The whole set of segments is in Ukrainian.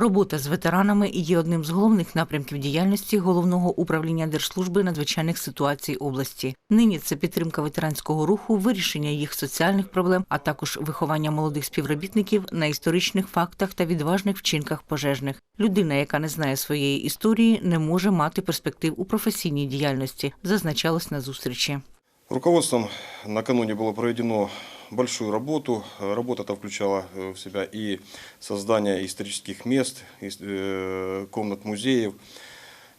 Робота з ветеранами є одним з головних напрямків діяльності головного управління Держслужби надзвичайних ситуацій області. Нині це підтримка ветеранського руху, вирішення їх соціальних проблем, а також виховання молодих співробітників на історичних фактах та відважних вчинках пожежних. Людина, яка не знає своєї історії, не може мати перспектив у професійній діяльності, зазначалось на зустрічі. Руководством накануне было проведено большую работу. Работа это включала э, в себя и создание исторических мест, э, комнат музеев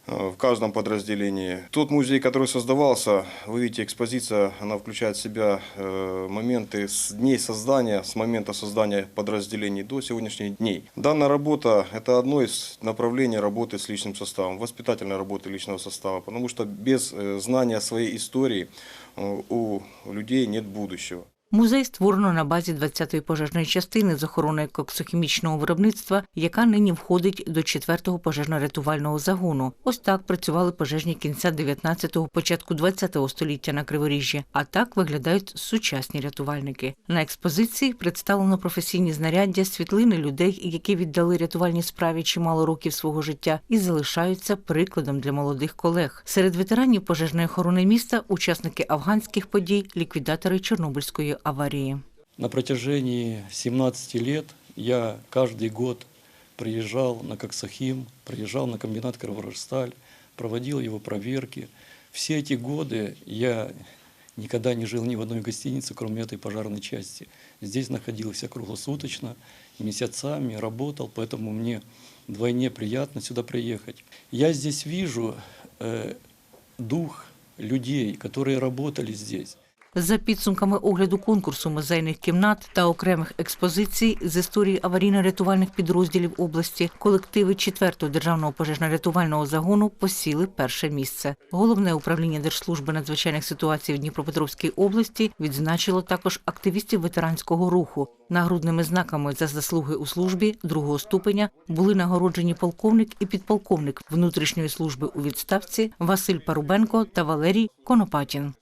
э, в каждом подразделении. Тот музей, который создавался, вы видите, экспозиция, она включает в себя э, моменты с дней создания, с момента создания подразделений до сегодняшних дней. Данная работа – это одно из направлений работы с личным составом, воспитательной работы личного состава, потому что без э, знания своей истории э, у людей нет будущего. Музей створено на базі 20-ї пожежної частини з охорони коксохімічного виробництва, яка нині входить до 4-го пожежно-рятувального загону. Ось так працювали пожежні кінця 19-го, початку 20-го століття на Криворіжжі. А так виглядають сучасні рятувальники. На експозиції представлено професійні знаряддя, світлини людей, які віддали рятувальній справі чимало років свого життя і залишаються прикладом для молодих колег. Серед ветеранів пожежної охорони міста учасники афганських подій, ліквідатори Чорнобильської аварії. На протяжении 17 лет я каждый год приезжал на Коксахим, приезжал на комбинат «Криворожсталь», проводил его проверки. Все эти годы я никогда не жил ни в одной гостинице, кроме этой пожарной части. Здесь находился круглосуточно, месяцами работал, поэтому мне вдвойне приятно сюда приехать. Я здесь вижу э, дух людей, которые работали здесь. За підсумками огляду конкурсу музейних кімнат та окремих експозицій з історії аварійно-рятувальних підрозділів області, колективи 4-го державного пожежно-рятувального загону посіли перше місце. Головне управління Держслужби надзвичайних ситуацій в Дніпропетровській області відзначило також активістів ветеранського руху. Нагрудними знаками за заслуги у службі другого ступеня були нагороджені полковник і підполковник внутрішньої служби у відставці Василь Парубенко та Валерій Конопатін.